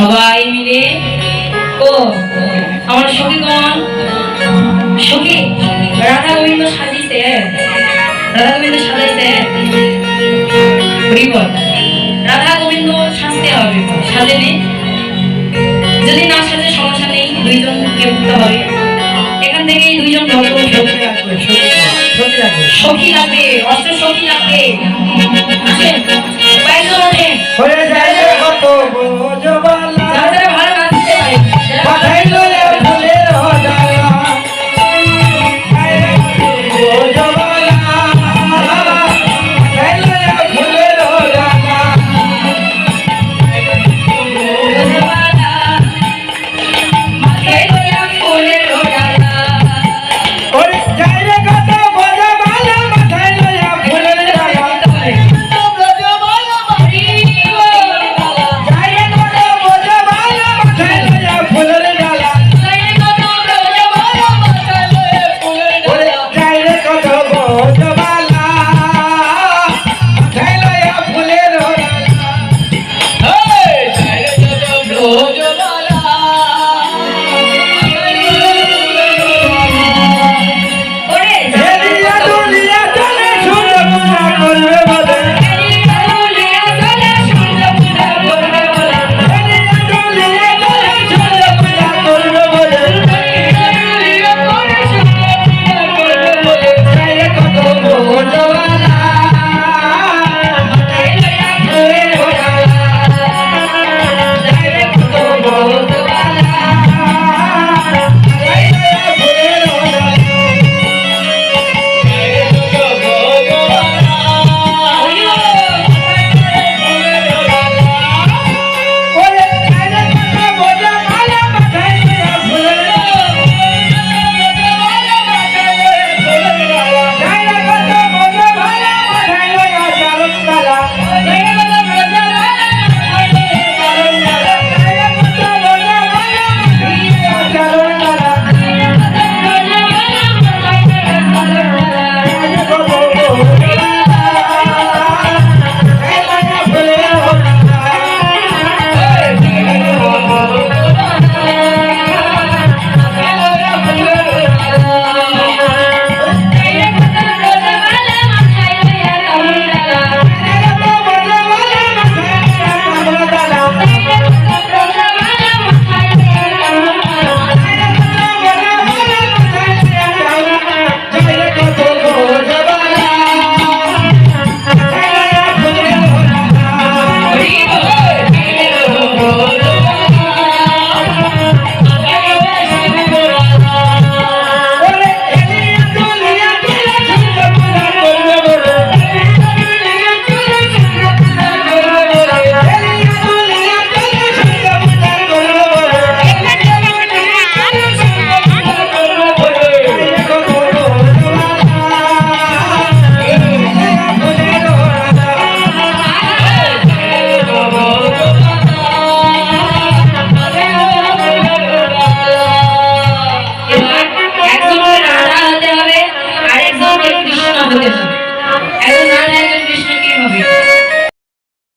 সবাই মিলে। ও, আমার সখী কন? সখী রাধা গোবিন্দ সাজিছে রাধা গোবিন্দ সাজাইছে। রাধা গোবিন্দ সাজতে হবে, সাজে নেই যদি না সাজে, সমস্যা নেই, দুইজন কে উঠতে হবে। এখান থেকে দুইজন ভগবান সখী লাগবে সখী লাগবে অস্ত্র সখী লাগবে আসেন বাইরে আসেন। হয়ে যায় কত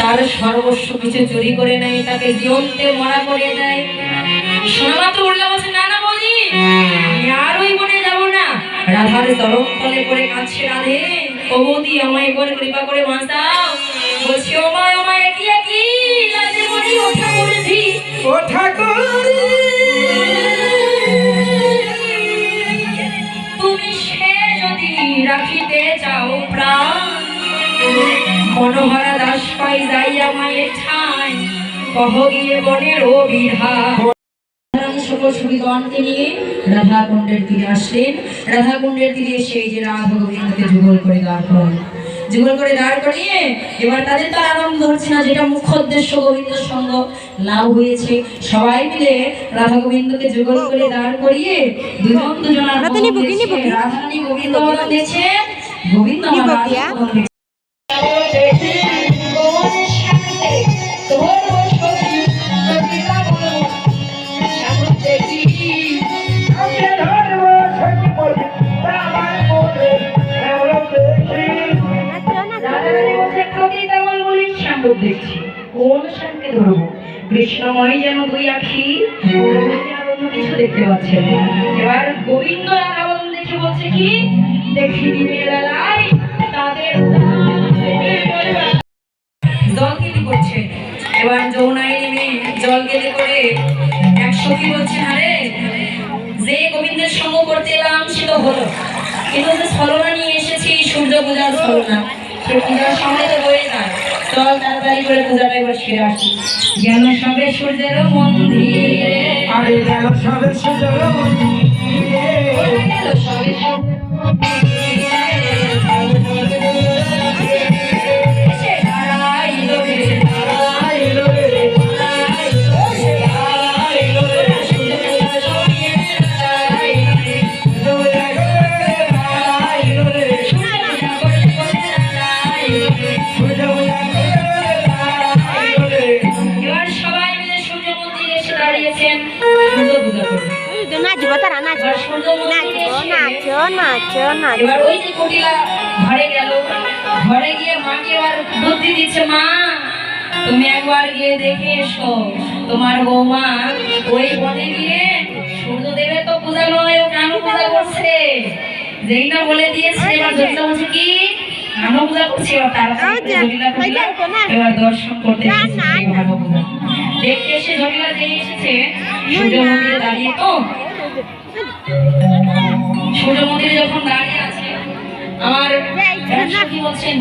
তার সর্বস্ব কিছু চুরি করে নেয় তাকে জীবনতে মরা করে দেয়। শোনা মাত্র উল্লা বলছে না না বলি আমি আর ওই বনে যাব না। রাধার চরম তলে পড়ে কাছে রাধে। ও বৌদি আমায় একবার কৃপা করে দাও বলছি ও মা একই একই। রাধে বলি ওঠা করেছি ও ঠাকুর তুমি সে যদি রাখিতে চাও প্রাণ মনোহরা দাস পাই যাইয়া মায়ের ঠাই। কহ গিয়ে বনের ও বিধা সকল সুবিগণকে নিয়ে রাধা কুণ্ডের তীরে আসলেন। রাধা কুণ্ডের তীরে সেই যে রাধা গোবিন্দকে যুগল করে দাঁড় করান যুগল করে দাঁড় করিয়ে এবার তাদের তো আনন্দ হচ্ছে না যেটা মুখ্য উদ্দেশ্য গোবিন্দ সঙ্গ লাভ হয়েছে। সবাই মিলে রাধা গোবিন্দকে যুগল করে দাঁড় করিয়ে দুজন। রাধারানী গোবিন্দ বলি, দেখছি। কোন শ্যামকে ধরবো? কৃষ্ণময় যেন দুই আখি কিছু দেখতে পাচ্ছে এবার গোবিন্দ রাধাবন দেখে বলছে কি? দেখি তাদের জল গেলি করছে। এবার যৌনায় নেমে জল গেলে করে এক সখী বলছে আরে যে গোবিন্দের সঙ্গ করতে এলাম সে তো হলো। কিন্তু যে ছলনা নিয়ে এসেছি সূর্য পূজার ছলনা। সে পূজার সঙ্গে তো রয়ে যায় চল তাড়াতাড়ি করে পূজাটা এবার সেরে যেন সবে সূর্যের মন্দিরে। আরে গেল সবে সূর্যের গেল এবার ওই যে কুটিলা ঘরে গেল ঘরে গিয়ে মাকে এবার বুদ্ধি দিচ্ছে মা তুমি একবার গিয়ে দেখে এসো তোমার বৌমা ওই বনে গিয়ে সূর্যদেবে তো পূজা নয় ও কেন পূজা করছে যেই না। বলে দিয়েছে এবার জটিলা বলছে কি কেন পূজা করছে এবার তাড়াতাড়ি করে জটিলা এবার দর্শন করতে ভালো পূজা দেখতে এসে জটিলা যেই এসেছে সূর্য দাঁড়িয়ে তো পুজো কি বলছেন?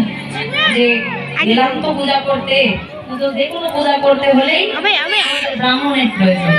যে পূজা করতে পূজা করতে হলেই ব্রাহ্মণের প্রয়োজন